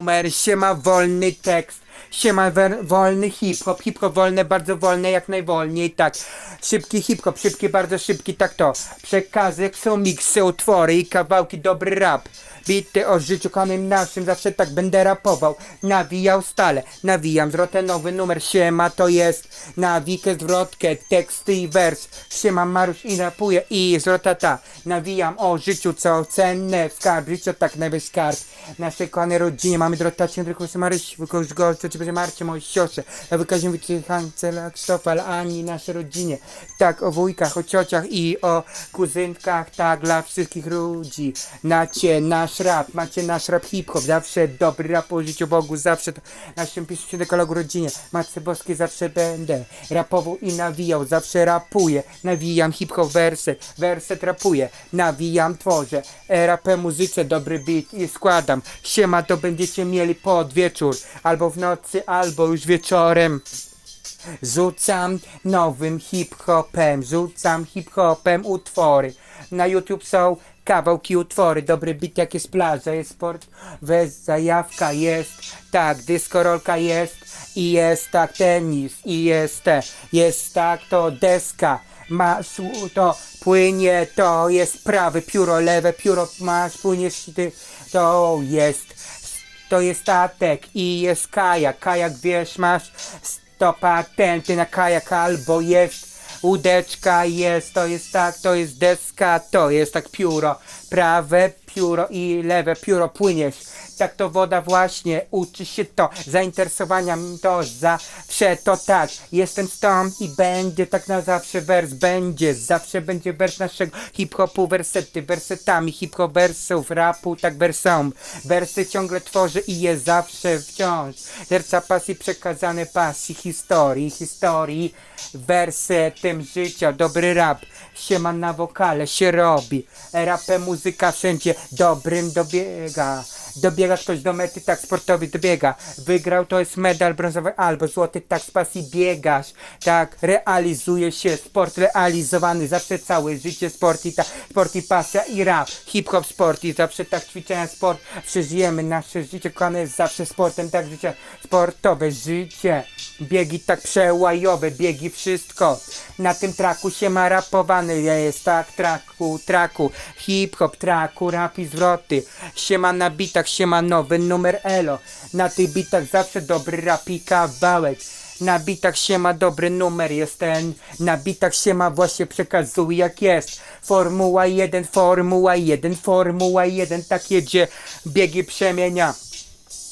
numer, siema wolny tekst, siema wer- wolny hip-hop, hip-hop wolne, bardzo wolne, jak najwolniej, tak. Szybki hip-hop, szybki, bardzo szybki, tak to. Przekazy, są miksy, utwory i kawałki, dobry rap. Bity o życiu kochanym naszym, zawsze tak będę rapował. Nawijał stale, nawijam zwrotę, nowy numer, siema to jest. Nawikę, zwrotkę, teksty i wers. Siema Marusz i rapuję i zwrota ta. Nawijam o życiu, co cenne, skarb, życie tak najwyższy skarb. Naszej kochanej rodzinie mamy drotację, tylko się Maryś, wykończ ci będzie Marcie, mojej siostrze. Wykazuję wyczychance, Krzysztofa, ale ani naszej rodzinie. Tak, o wujkach, o ciociach i o kuzynkach, tak, dla wszystkich ludzi. Macie nasz rap, macie nasz rap hip-hop, zawsze dobry rap o życiu Bogu, zawsze to naszym piszcie dekalogu rodzinie. Matce Boskiej zawsze będę rapował i nawijał, zawsze rapuję. Nawijam hip-hop wersy, werset rapuję, nawijam, tworzę. E, rapę muzyce, dobry beat i składam. Siema, to będziecie mieli pod wieczór, albo w nocy, albo już wieczorem. Rzucam nowym hip-hopem, rzucam hip-hopem utwory. Na YouTube są kawałki utwory, dobry beat jak jest plaża, jest sport, weź zajawka jest, tak, dyskorolka jest i jest tak tenis i jest te, jest tak to deska. Masz to płynie, to jest prawe pióro, lewe pióro masz, płyniesz ty, to jest to jest statek i jest kajak. Kajak wiesz, masz 100 patenty na kajak albo jest łódeczka, jest, to jest tak, to jest deska, to jest tak pióro. Prawe pióro i lewe pióro płyniesz. Tak to woda właśnie, uczy się to, zainteresowania m- to zawsze to tak. Jestem stąd i będzie tak na zawsze wers będzie, zawsze będzie wers naszego hip-hopu, wersety, wersetami, hip-hop wersów, rapu, tak wersą. Wersy ciągle tworzę i je zawsze wciąż. Serca pasji przekazane pasji, historii, historii, wersetem życia, dobry rap. Siema na wokale się robi, rapem muzyka wszędzie dobrym dobiega. Dobiega ktoś do mety, tak sportowy dobiega. Wygrał to jest medal brązowy albo złoty, tak z pasji biegasz. Tak, realizuje się sport realizowany, zawsze całe życie sport i tak, sport i pasja i rap. Hip-hop sport i zawsze tak ćwiczenia sport. Przeżyjemy nasze życie, kochane jest zawsze sportem, tak życie sportowe, życie. Biegi tak przełajowe, biegi wszystko. Na tym traku się ma rapowany, jest tak, traku, traku. Hip-hop, traku, rap i zwroty. Siema na bitach, siema nowy numer elo. Na tych bitach zawsze dobry rap i kawałek. Na bitach się ma dobry numer, jest ten. Na bitach się ma właśnie przekazuje jak jest. Formuła 1, Formuła 1, Formuła 1, tak jedzie, biegi przemienia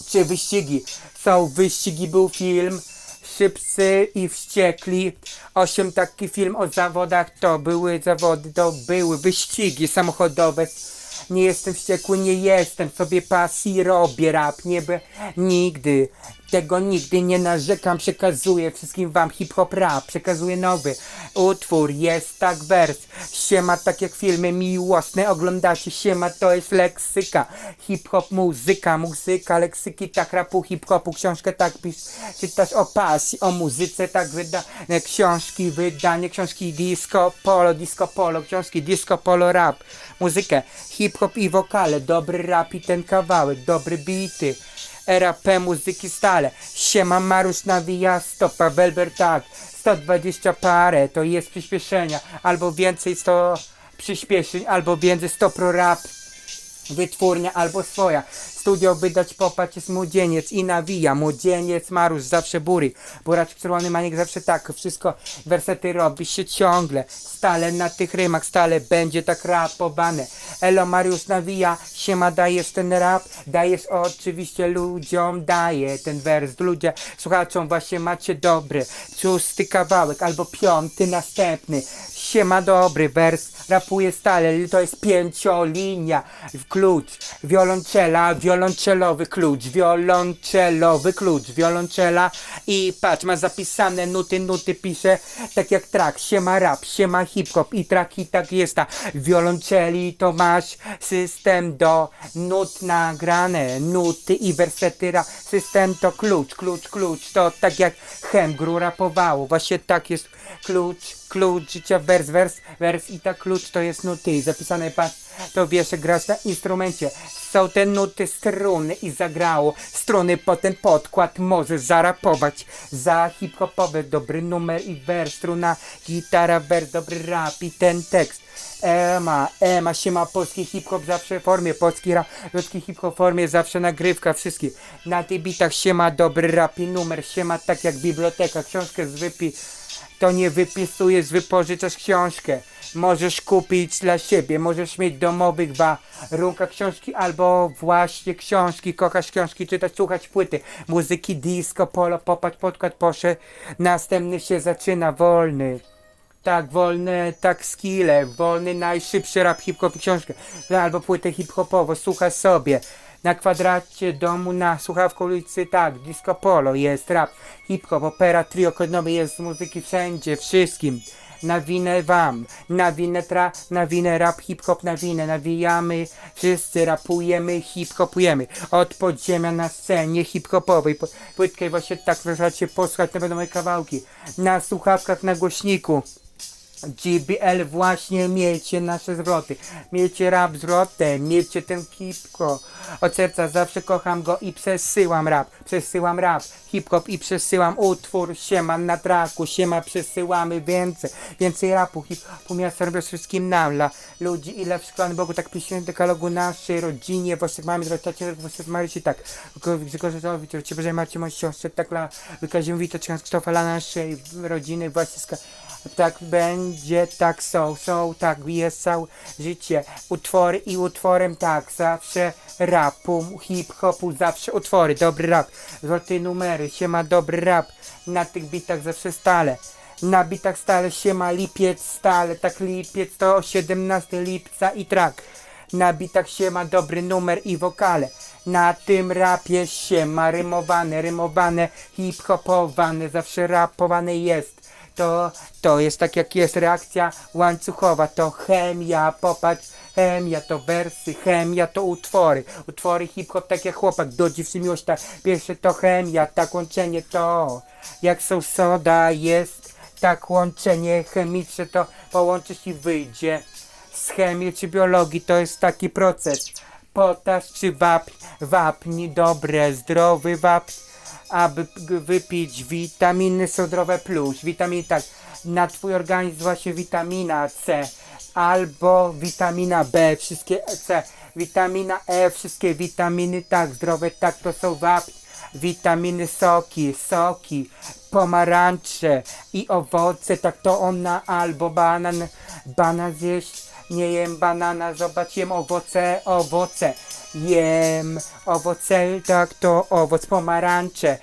czy wyścigi. Są wyścigi, był film Szybcy i Wściekli. Osiem taki film o zawodach, to były zawody, to były wyścigi samochodowe. Nie jestem wściekły, nie jestem, sobie pasji robię rap, nie by nigdy. Tego nigdy nie narzekam, przekazuję wszystkim wam hip-hop rap, przekazuję nowy utwór, jest tak wers, siema tak jak filmy miłosne, oglądacie siema, to jest leksyka, hip-hop muzyka, muzyka, leksyki, tak rapu, hip-hopu, książkę tak pisz, czytasz o pasji, o muzyce, tak wydane książki, wydanie książki disco, polo, disco, polo, książki disco, polo, rap, muzykę, hip-hop i wokale, dobry rap i ten kawałek, dobre bity, RAP muzyki stale. Siema Marusz nawija stopa, Welber tak. 120 parę to jest przyspieszenia. Albo więcej 100 przyspieszeń, albo więcej 100 pro rap. Wytwórnia albo swoja. Studio wydać popać jest młodzieniec i nawija. Młodzieniec Marusz zawsze bury. Buraczek czerwony maniek zawsze tak. Wszystko wersety robi się ciągle. Stale na tych rymach, stale będzie tak rapowane. Elo Mariusz nawija, siema dajesz ten rap, dajesz oczywiście ludziom, daje ten wers. Ludzie, słuchaczom właśnie macie dobry. Szósty kawałek albo piąty następny. Siema dobry wers, rapuje stale, to jest pięciolinia, klucz, wiolonczela, wiolonczelowy klucz, wiolonczelowy klucz, wiolonczela i patrz, ma zapisane nuty, nuty pisze, tak jak track, siema rap, siema hip-hop i track i tak jest ta. Wiolonczeli, to masz system do nut nagrane, nuty i wersety rap, system to klucz, klucz, klucz, to tak jak Hemgru rapowało, właśnie tak jest klucz, klucz życia wers, wers, wers i tak klucz to jest nuty. Zapisane pas, to wiesz, grasz na instrumencie. Są te nuty struny i zagrało. Struny potem podkład możesz zarapować. Za hip-hopowy dobry numer i wers, struna, gitara, wers, dobry rap i ten tekst. Ema, Ema, siema, polski hip-hop zawsze w formie, polski rap, polski hip-hop w formie, zawsze nagrywka, wszystkich. Na tych bitach siema, dobry rap i numer, siema, tak jak biblioteka, książkę z wypi... To nie wypisujesz, wypożyczasz książkę. Możesz kupić dla siebie, możesz mieć domowych warunkach książki albo właśnie książki, kochasz książki, czytać, słuchać płyty, muzyki disco, polo, popatrz, podkład, poszedł, następny się zaczyna, wolny. Tak, wolne, tak skille, wolny, najszybszy rap hip-hop książkę, albo płytę hip-hopową, słuchasz sobie. Na kwadracie domu, na słuchawku ulicy, tak, disco polo, jest rap, hip-hop, opera, trio, kodnowy, jest muzyki wszędzie, wszystkim. Nawinę wam, nawinę tra, rap, hip-hop, nawinę, nawijamy, wszyscy rapujemy, hip-hopujemy. Od podziemia na scenie hip-hopowej, po, płytkę właśnie tak możecie posłuchać, to będą moje kawałki. Na słuchawkach, na głośniku. GBL właśnie miejcie nasze zwroty. Miejcie rap zwrotem, miejcie ten hip-hop. Od serca zawsze kocham go i przesyłam rap. Przesyłam rap, hip-hop i przesyłam utwór. Siema na traku, siema przesyłamy więcej. Więcej rapu, hip-hopu miasta robię wszystkim nam. Dla ludzi w szklanym Bogu tak przyświęty dekalogu naszej rodzinie. Właśnie mamy zwracacie właśnie Marysi tak. Grzegorzowi, Cię Boże Marcie, moi siostrze, tak dla wykazie witać Krzysztofa dla naszej rodziny właśnie tak będzie, tak są, są, tak jest całe życie. Utwory i utworem tak, zawsze rapu, hip-hopu, zawsze utwory, dobry rap, złote numery, się ma dobry rap, na tych bitach zawsze stale. Na bitach stale się ma lipiec stale, tak lipiec to 17 lipca i trak. Na bitach się ma dobry numer i wokale. Na tym rapie się ma rymowane, rymowane, hip-hopowane, zawsze rapowane jest. To, to jest tak jak jest reakcja łańcuchowa, to chemia, popatrz, chemia to wersy, chemia to utwory, utwory hip-hop tak jak chłopak, do dziewczyn miłość, pierwsze to chemia, tak łączenie to, jak są soda jest, tak łączenie chemiczne to połączysz i wyjdzie, z chemii czy biologii to jest taki proces, potasz czy wapń, wapń, dobre, zdrowy wapń, aby wypić witaminy są zdrowe plus, witaminy tak, na twój organizm właśnie witamina C, albo witamina B, wszystkie C, witamina E, wszystkie witaminy tak, zdrowe tak, to są wapń, witaminy soki, soki, pomarańcze i owoce, tak to ona, albo banan, banan zjeść, nie jem banana, zobacz, jem owoce, owoce, jem owoce, tak to owoc, pomarańcze,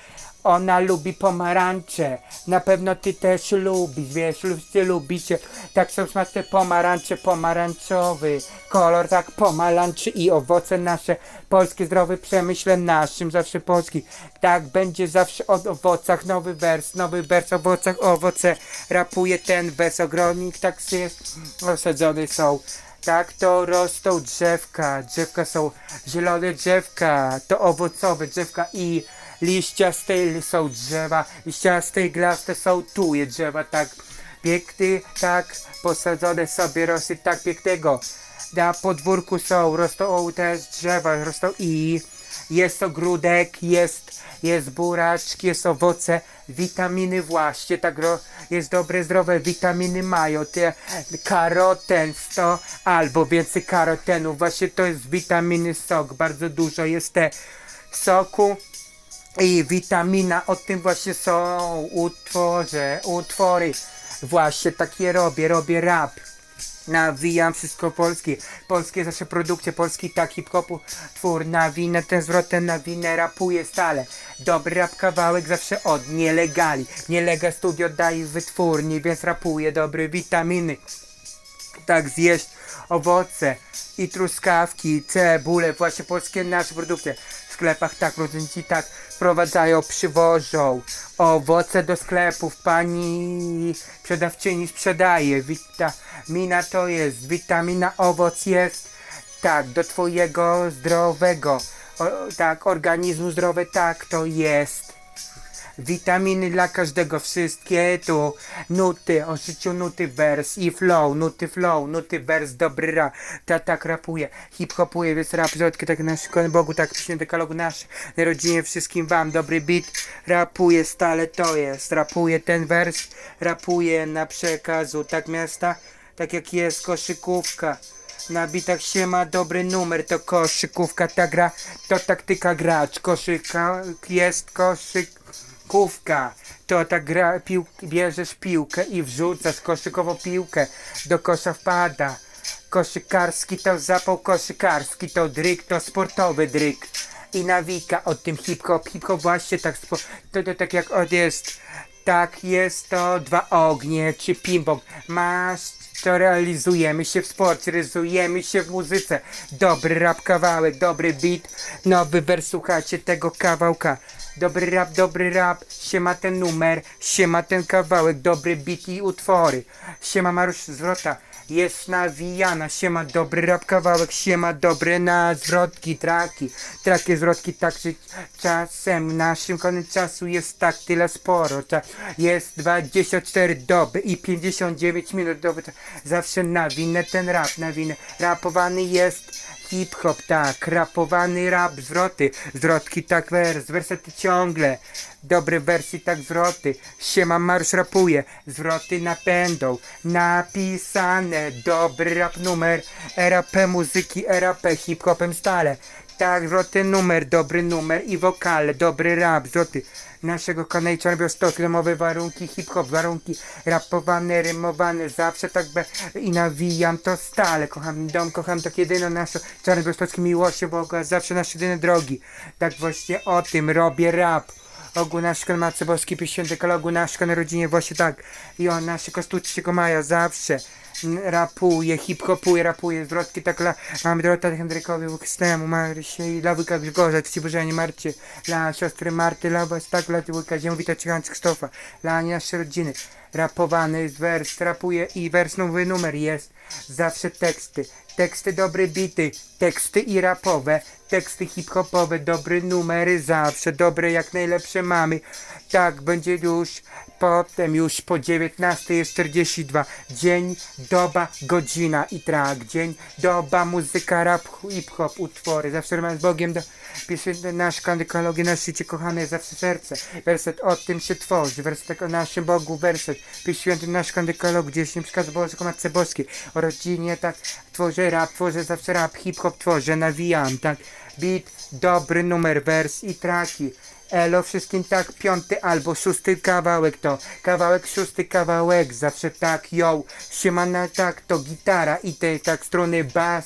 ona lubi pomarańcze, na pewno ty też lubisz, wiesz, wszyscy lubicie, tak są smaczne pomarańcze, pomarańczowy kolor, tak pomarańczy i owoce nasze, polskie zdrowy przemyśle naszym, zawsze polski, tak będzie zawsze o owocach, nowy wers, nowy wers, owocach, owoce, rapuje ten wers, ogrodnik, tak jest, osadzone są. Tak to rosną drzewka, drzewka są zielone drzewka, to owocowe drzewka i liściaste są drzewa, liściaste i glaste są tuje drzewa, tak piękny, tak posadzone sobie rosy tak pięknego. Na podwórku są, rosną też drzewa, rosną i jest ogródek, jest, jest buraczki, jest owoce, witaminy właśnie, tak ro, jest dobre, zdrowe witaminy mają, te karoten 100 albo więcej karotenu, właśnie to jest witaminy sok, bardzo dużo jest te soku i witamina, o tym właśnie są utworze, utwory, właśnie takie robię, robię rap. Nawijam wszystko polskie, polskie zawsze produkcje, polski tak hip-hopu, twór, nawinę ten zwrotem, nawinę, rapuję stale. Dobry rap kawałek zawsze od nielegali, nielega studio daje wytwórni, więc rapuję dobre witaminy. Tak zjeść owoce i truskawki, cebule, właśnie polskie nasze produkty. W sklepach tak, producenci tak wprowadzają, przywożą owoce do sklepów. Pani sprzedawczyni sprzedaje. Witamina to jest, witamina owoc jest. Tak, do twojego zdrowego, o, tak, organizmu zdrowy, tak to jest. Witaminy dla każdego, wszystkie tu. Nuty, o życiu nuty, wers i flow, nuty flow, nuty wers, dobry rap. Ta tak rapuje, hip-hopuje, więc rap rzodkie, tak na szkole Bogu, tak piśnie dekalogu nasz. Na rodzinie wszystkim wam, dobry beat, rapuje stale to jest. Rapuje ten wers, rapuje na przekazu, tak miasta, tak jak jest koszykówka. Na bitach się ma dobry numer, to koszykówka ta gra, to taktyka gracz, koszyka jest koszykówka. To ta gra, pił, bierzesz piłkę i wrzucasz koszykową piłkę, do kosza wpada. Koszykarski to zapał koszykarski, to dryk, to sportowy dryk. I nawika o tym hip-hop, hip-hop właśnie tak, spo, to, to tak jak od jest, tak jest to dwa ognie, czy ping-pong, masz to realizujemy się w sporcie, realizujemy się w muzyce. Dobry rap kawałek, dobry beat, nowy wers, słuchajcie tego kawałka. Dobry rap, dobry rap, siema ten numer, siema ten kawałek, dobry beat i utwory. Siema Marusz Zwrota, jest nawijana, siema dobry rap kawałek, siema dobre na zwrotki, traki. Traki, zwrotki, tak że czasem naszym koniec czasu jest tak tyle sporo. Cza- jest 24 doby i 59 minut doby. Zawsze nawinę ten rap, nawinę. Rapowany jest hip-hop, tak, rapowany rap, zwroty, zwrotki, tak, wers, wersety ciągle, dobre wersy, tak, zwroty, siema marsz rapuje, zwroty napędą, napisane, dobry rap numer, RAP muzyki, RAP hip-hopem stale, tak, zwroty numer, dobry numer i wokale, dobry rap, zwroty naszego kanału Czarnobiostok, remowe warunki, hip-hop, warunki rapowane, rymowane, zawsze tak be i nawijam to stale, kocham dom, kocham tak jedyną naszą czarnobiostocką miłość Boga, zawsze nasze jedyne drogi, tak właśnie o tym robię rap. Ogół nasz kan Matce Boskiej Pieśń Dekalogu nasz kan rodzinie właśnie tak. I on nasze kostu 3 maja zawsze rapuje, hip-hopuje, rapuje, zwrotki tak la, mamy Dorota Henrykowi, Łukstemu, Marysie i dla wujka Grzegorza, Cibożenie, Marcie, dla siostry Marty, dla was tak, dla wujka Ziemowita, Ciechan, Krzysztofa, dla naszej rodziny, rapowany wers, rapuje i wers nowy numer jest, zawsze teksty, teksty dobre bity, teksty i rapowe, teksty hip-hopowe, dobre numery zawsze, dobre jak najlepsze mamy. Tak będzie już potem, już po 19 jest 42. Dzień, doba, godzina i trak. Dzień, doba, muzyka, rap, hip-hop, utwory. Zawsze mam z Bogiem do... Pisze nasz kandykologię na szczycie kochane zawsze serce. Werset o tym się tworzy. Werset o naszym Bogu, werset. Pisz święty nasz kandykolog, gdzie się przekaz Bożego Matce Boskiej. O rodzinie tak tworzę rap, tworzę zawsze rap, hip-hop tworzę, nawijam, tak. Beat, dobry numer, wers i traki. Elo, wszystkim tak, piąty albo szósty kawałek to, kawałek, szósty kawałek, zawsze tak, yo, siemana tak, to gitara i te tak strony bas,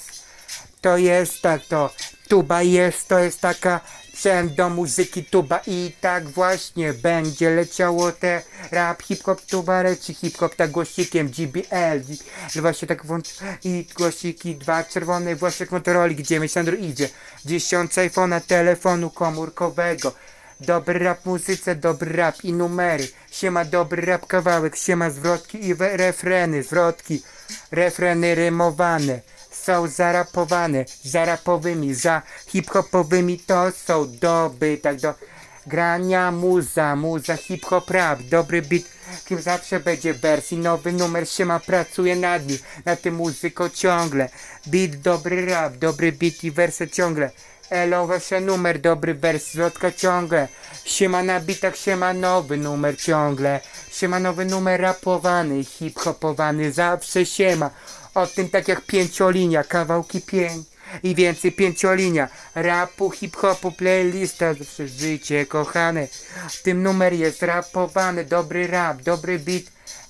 to jest tak to, tuba jest, to jest taka. Sprzęt do muzyki tuba i tak właśnie będzie leciało te rap, hip-hop, tuba, leci hip-hop tak głosikiem GBL, właśnie tak włącz i głosiki dwa czerwone, właśnie Motorola, gdzie myśl idzie, dziesiąt iPhone'a, telefonu komórkowego, Dobry rap muzyce, dobry rap i numery. Siema dobry rap kawałek, siema zwrotki i refreny, zwrotki, refreny rymowane. Są zarapowane, zarapowymi, za hip-hopowymi to są doby, tak do grania muza, muza hip-hop rap, dobry beat, kim zawsze będzie wersji, nowy numer siema pracuje nad nim, na tym muzyko ciągle. Beat, dobry rap, dobry beat i wersy ciągle. Elo, wasze numer, dobry wers, zwrotka ciągle. Siema na bitach, siema nowy numer ciągle. Siema nowy numer rapowany, hip-hopowany, zawsze siema. O tym tak jak pięciolinia, kawałki pięć i więcej pięciolinia. Rapu, hip-hopu, playlista, zawsze życie kochane. W tym numer jest rapowany, dobry rap, dobry beat.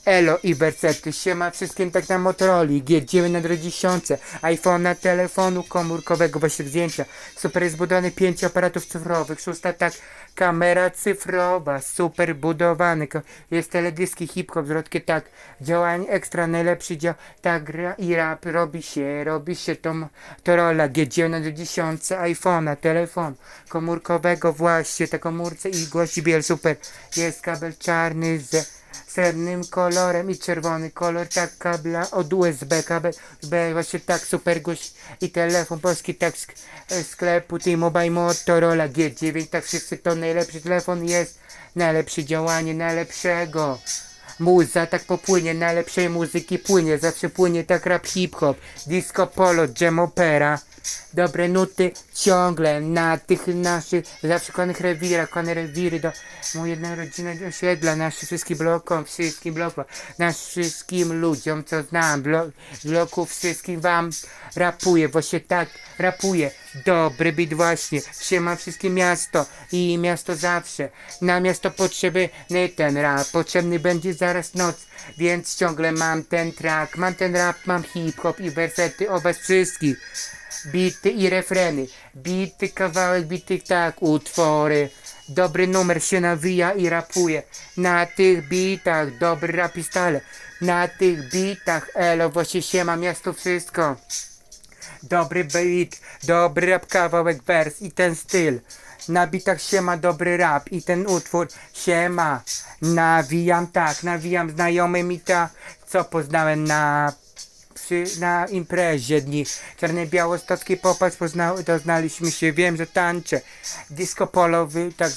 Elo i wersety, siema wszystkim tak na Motorola, G9 na 1000, iPhone'a, telefonu komórkowego, właśnie zdjęcia, super jest budowany 5 aparatów cyfrowych, szósta tak, kamera cyfrowa, super budowany, jest teledyski hip-hop, zwrotkie tak, działanie ekstra, najlepszy dział, tak gra i rap, robi się, robi się to Motorola, G9 na 1000, iPhone'a, telefon komórkowego. Właśnie, ta komórce i głosi biel, super, jest kabel czarny z srebrnym kolorem i czerwony kolor, tak kabla od USB, kabel właśnie tak super gość i telefon polski, tak sk e, sklepu T-Mobile Motorola G9, tak wszyscy to najlepszy telefon jest, najlepsze działanie, najlepszego. Muza tak popłynie, najlepszej muzyki płynie, zawsze płynie tak rap hip-hop, disco polo, jam opera. Dobre nuty ciągle na tych naszych zawsze kochanych rewirach, kochane rewiry do mojej jednej rodziny osiedla, naszym wszystkim blokom, wszystkim blokom, naszym wszystkim ludziom, co znam, blo, bloków wszystkim wam rapuję, właśnie tak rapuję. Dobry bit właśnie, siema wszystkie miasto i miasto zawsze. Na miasto potrzebny ten rap, potrzebny będzie zaraz noc, więc ciągle mam ten track, mam ten rap, mam hip-hop i wersety o was wszystkich. Bity i refreny, bity kawałek, bity tak, utwory. Dobry numer się nawija i rapuje. Na tych bitach, dobry rap i stale. Na tych bitach, elo, właśnie siema, miasto wszystko. Dobry beat, dobry rap, kawałek, wers i ten styl. Na bitach się ma dobry rap i ten utwór się ma. Nawijam tak, nawijam znajomy mi ta, co poznałem na przy, na imprezie dni czarnej białostockiej popatrz poznał, doznaliśmy się, wiem, że tańczę disco polowy, tak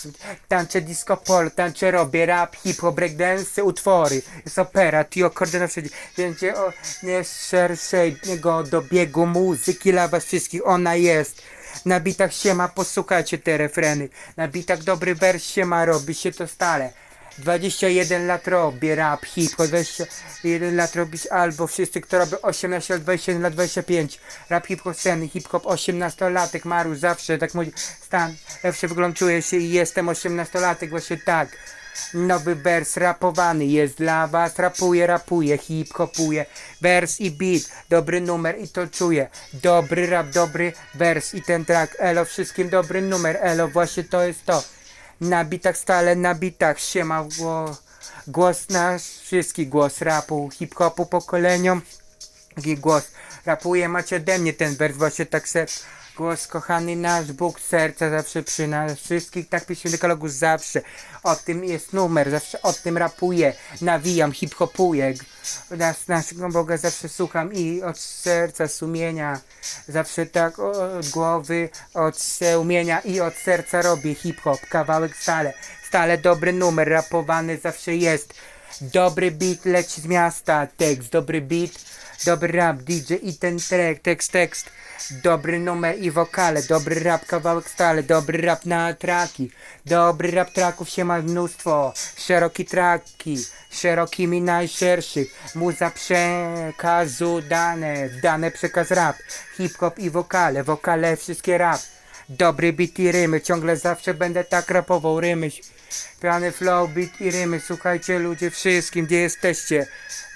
tańczę disco polo, tańczę robię rap, hip-hop, breakdance, utwory, jest opera, tio, kordyna wszędzie, będzie o nie szerszego dobiegu muzyki dla was wszystkich, ona jest. Na bitach się ma, posłuchajcie te refreny, na bitach dobry wers się ma, robi się to stale 21 lat robię rap, hip-hop, 21 lat robisz albo wszyscy, kto robi 18 lat, 21 lat, 25 Rap, hip-hop, sceny, hip-hop, 18-latek, Maru zawsze tak mówi Stan, zawsze wygląduję się i jestem 18-latek, właśnie tak. Nowy wers rapowany jest dla was, rapuję, rapuję, hip-hopuję Wers i beat, dobry numer i to czuję. Dobry rap, dobry wers i ten track, elo, wszystkim dobry numer, elo, właśnie to jest to na bitach stale, na bitach siema głos, głos nasz, wszystki głos rapu, hip-hopu pokoleniom. Głos rapuje, macie ode mnie ten wers właśnie tak ser. Głos kochany nasz, Bóg serca zawsze przy nas wszystkich, tak pisze dekalogu zawsze. O tym jest numer, zawsze o tym rapuję, nawijam, hip-hopuję. Nas, naszego Boga zawsze słucham i od serca, sumienia, zawsze tak od głowy, od sumienia i od serca robię hip-hop, kawałek stale, stale dobry numer, rapowany zawsze jest. Dobry beat leci z miasta, tekst, dobry beat, dobry rap, DJ i ten track, tekst, tekst. Dobry numer i wokale, dobry rap, kawałek stale, dobry rap na traki. Dobry rap traków się ma mnóstwo, szeroki traki, szerokimi najszerszych. Muza przekazu dane, dane przekaz rap, hip-hop i wokale, wokale wszystkie rap. Dobry beat i rymy, ciągle zawsze będę tak rapował rymy. Piany flow, beat i rymy, słuchajcie ludzie wszystkim, gdzie jesteście.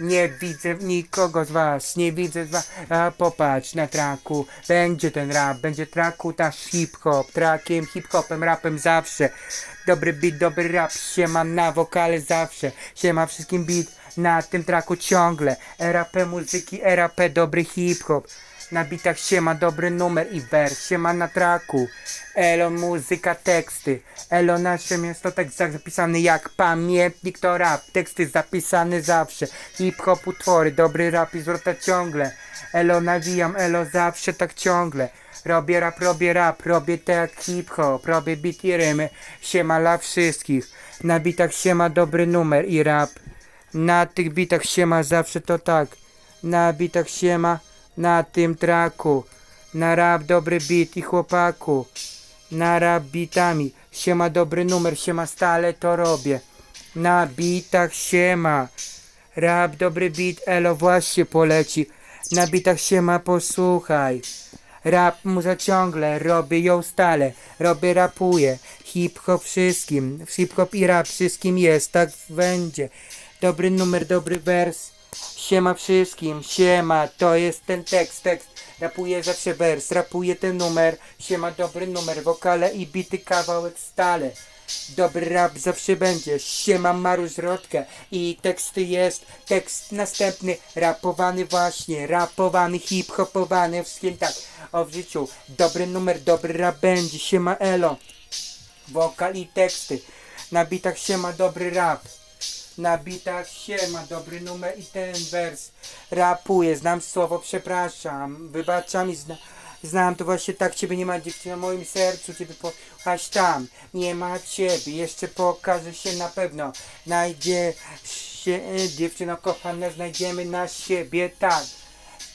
Nie widzę nikogo z was, nie widzę z was. A popatrz na traku, będzie ten rap, będzie traku taż hip-hop, trakiem, hip-hopem, rapem zawsze. Dobry beat, dobry rap, siema na wokale zawsze, siema wszystkim beat na tym traku ciągle. RAP muzyki, RAP dobry hip-hop. Na bitach się ma dobry numer i wers, się ma na traku. Elo muzyka, teksty. Elo nasze miasto tekst zapisany jak pamiętnik to rap. Teksty zapisane zawsze. Hip-hop utwory, dobry rap i zwrota ciągle. Elo nawijam, elo zawsze tak ciągle. Robię rap, robię rap, robię tak hip-hop, robię beat i rymy. Siema dla wszystkich. Na bitach się ma dobry numer i rap. Na tych bitach się ma zawsze to tak. Na bitach się ma na tym traku. Na rap dobry beat i chłopaku. Na rap bitami. Siema dobry numer, siema stale to robię. Na bitach siema. Rap dobry beat, elo właśnie poleci. Na bitach siema posłuchaj. Rap muza ciągle, robię ją stale, robię rapuję. Hip-hop wszystkim, hip-hop i rap wszystkim jest, tak będzie. Dobry numer, dobry wers. Siema wszystkim, siema, to jest ten tekst, tekst. Rapuję zawsze wers, rapuję ten numer. Siema, dobry numer, wokale i bity kawałek stale. Dobry rap zawsze będzie, siema Maru Zrodkę i teksty jest, tekst następny, rapowany właśnie, rapowany, hip-hopowany, wszystkim tak, o w życiu, dobry numer, dobry rap będzie, siema Elo, wokal i teksty, na bitach siema dobry rap, Na bitach siema, dobry numer i ten wers rapuje, znam słowo, przepraszam, wybaczam i zna, znam to właśnie tak, ciebie nie ma dziewczyna w moim sercu, ciebie pochać tam, nie ma ciebie, jeszcze pokaże się na pewno, znajdzie się, dziewczyno kochana, znajdziemy na siebie, tak.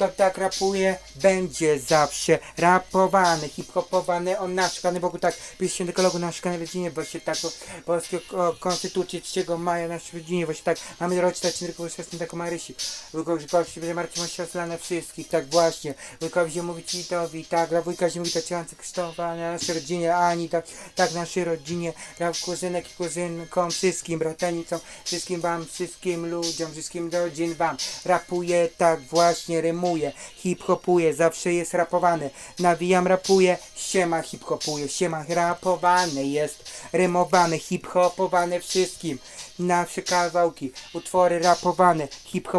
To tak rapuje, będzie zawsze rapowany, hip-hopowany, on naszkany, Bogu tak, pisze się ekologu naszkany rodzinie, właśnie tak, bo polskiej o, konstytucji 3 maja naszej rodzinie, właśnie tak, mamy rocznicę tylko wyszczęsnym taką Marysi, wujkowi Żykowski będzie Marcin Oświatla na wszystkich, tak właśnie, wujkowi Ziemowicz Witowi, tak, dla wujka Ziemowita Ciący Krzysztofa, na naszej rodzinie, Ani, tak, tak, naszej rodzinie, dla kuzynek i kuzynkom, wszystkim bratanicom, wszystkim wam, wszystkim ludziom, wszystkim rodzin wam, rapuje, tak właśnie, rymuje, hip-hopuje, zawsze jest rapowany, nawijam, rapuje, siema hip-hopuje, siema rapowany jest, rymowany, hip-hopowany wszystkim, nasze kawałki, utwory rapowane, hip-hop